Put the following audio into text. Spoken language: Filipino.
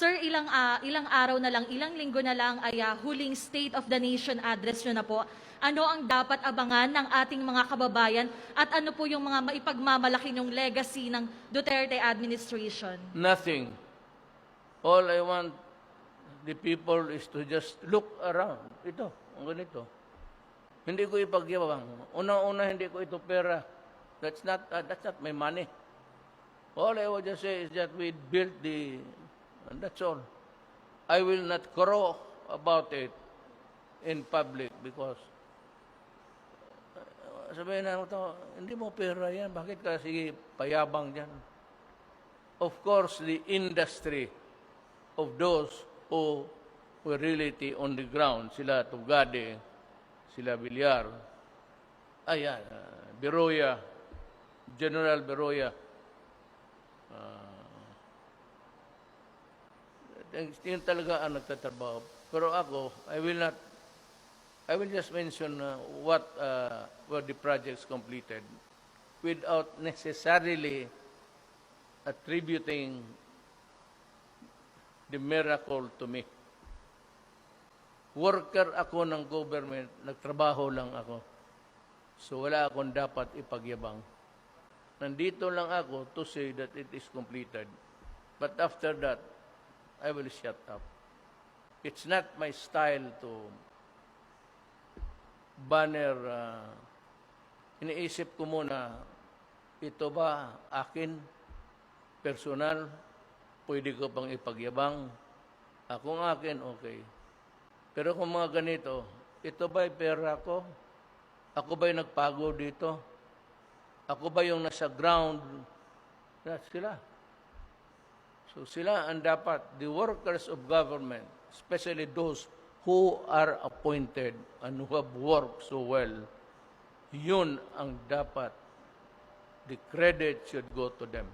Sir, ilang ah, ilang araw na lang, ilang linggo na lang ay ah, huling State of the Nation address nyo na po. Ano ang dapat abangan ng ating mga kababayan at ano po yung mga maipagmamalaki yung legacy ng Duterte administration? Nothing. All I want the people is to just look around. Ito, ang ganito. Hindi ko ipagyabang. Una-una, hindi ko ito pera. That's not, uh, that's not my money. All I would just say is that we built the, and that's all. I will not crow about it in public because uh, sabihin na ito, hindi mo pera yan. Bakit ka sige payabang dyan? Of course, the industry of those who were really on the ground, sila Tugade, sila Villar, ayan, uh, Beroya, General Beroya, uh, yun talaga ang nagtatrabaho. Pero ako, I will not, I will just mention uh, what uh, were the projects completed without necessarily attributing the miracle to me. Worker ako ng government, nagtrabaho lang ako. So wala akong dapat ipagyabang. Nandito lang ako to say that it is completed. But after that, I will shut up. It's not my style to banner. uh, iniisip ko muna, ito ba akin, personal, pwede ko pang ipagyabang. Ako ng akin, okay. Pero kung mga ganito, ito ba pera ko? Ako ba yung nagpago dito? Ako ba yung nasa ground? Sila. So sila ang dapat, the workers of government, especially those who are appointed and who have worked so well, yun ang dapat, the credit should go to them.